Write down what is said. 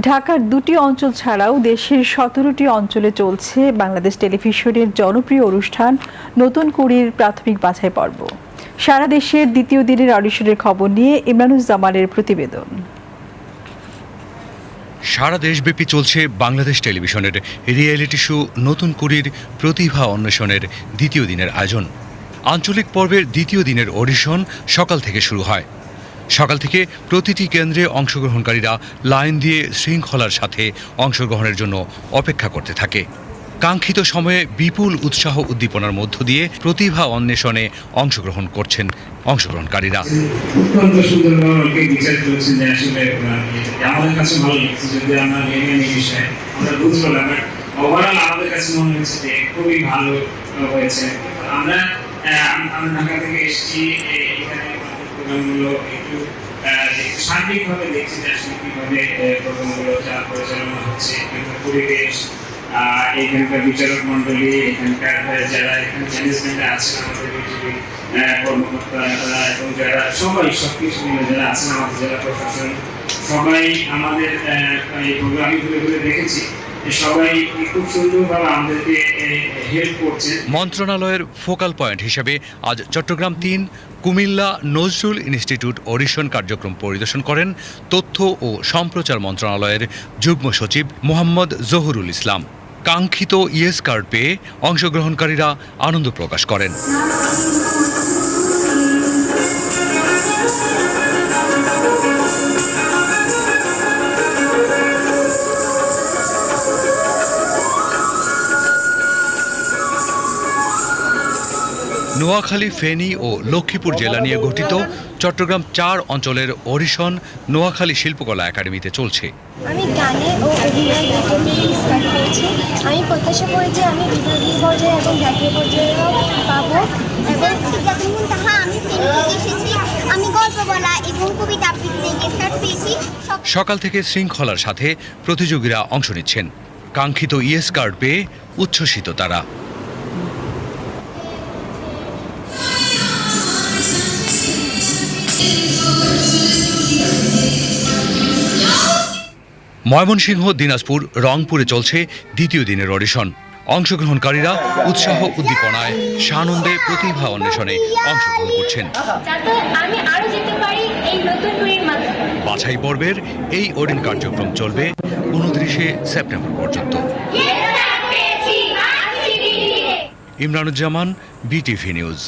ঢাকার দুটি অঞ্চল ছাড়াও দেশের সতেরোটি অঞ্চলে চলছে বাংলাদেশ টেলিভিশনের জনপ্রিয় অনুষ্ঠান নতুন কুড়ির প্রাথমিক বাছাই পর্ব। সারা দেশের দ্বিতীয় দিনের অডিশনের খবর নিয়ে ইমরানুজ্জামানের প্রতিবেদন। সারা দেশব্যাপী চলছে বাংলাদেশ টেলিভিশনের রিয়েলিটি শো নতুন কুড়ির প্রতিভা অন্বেষণের দ্বিতীয় দিনের আয়োজন। আঞ্চলিক পর্বের দ্বিতীয় দিনের অডিশন সকাল থেকে শুরু হয়। সকাল থেকে প্রতিটি কেন্দ্রে অংশগ্রহণকারীরা লাইন দিয়ে শৃঙ্খলার সাথে অংশগ্রহণের জন্য অপেক্ষা করতে থাকে। কাঙ্ক্ষিত সময়ে বিপুল উৎসাহ উদ্দীপনার মধ্য দিয়ে প্রতিভা অন্বেষণে অংশগ্রহণ করছেন অংশগ্রহণকারীরা। আমরা ঢাকা থেকে এসেছি প্রোগ্রামগুলো একটু সার্বিকভাবে দেখছি যে আসলে কীভাবে প্রোগ্রামগুলো পরিচালনা হচ্ছে, এখানকার পরিবেশ এখানকার বিচারক মন্ডলী এখানকার যারা এখানে ম্যানেজমেন্টে আছেন, আমাদের বিজেপি কর্মকর্তারা এবং যারা, সবাই, সবকিছু মিলে যারা আছেন, আমাদের জেলা প্রশাসন, সবাই আমাদের এই ঘুরে দেখেছি। মন্ত্রণালয়ের ফোকাল পয়েন্ট হিসেবে আজ চট্টগ্রাম তিন, কুমিল্লা নজরুল ইনস্টিটিউট অডিশন কার্যক্রম পরিদর্শন করেন তথ্য ও সম্প্রচার মন্ত্রণালয়ের যুগ্ম সচিব মোহাম্মদ জহুরুল ইসলাম। কাঙ্ক্ষিত ইয়েস কার্ড পেয়ে অংশগ্রহণকারীরা আনন্দ প্রকাশ করেন। নোয়াখালী ফেনী ও লক্ষ্মীপুর জেলা নিয়ে গঠিত চট্টগ্রাম চার অঞ্চলের অডিশন নোয়াখালী শিল্পকলা একাডেমিতে চলছে। আমি গানে ও অভিনয় দুটোতেই স্টার্ট করেছি। আমি প্রত্যাশা করি যে আমি বিভাগীয় পর্যায়ে এবং জাতীয় পর্যায়েও পাবো। এবং সিদ্ধাতুল মুনতাহা আমি এসেছি আমি গল্প বলা এবং কবিতা আবৃত্তিতে স্টার্ট পেয়েছি। সকাল থেকে শৃঙ্খলার সাথে প্রতিযোগীরা অংশ নিচ্ছেন। কাঙ্ক্ষিত ইয়েস কার্ড পেয়ে উচ্ছ্বসিত তারা। ময়মনসিংহ দিনাজপুর রংপুরে চলছে দ্বিতীয় দিনের অডিশন। অংশগ্রহণকারীরা উৎসাহ উদ্দীপনায় সানন্দে প্রতিভা অন্বেষণে অংশগ্রহণ করছেন। বাছাই পর্বের এই অডিন কার্যক্রম চলবে উনত্রিশে সেপ্টেম্বর পর্যন্ত। Imranuzzaman BTV news.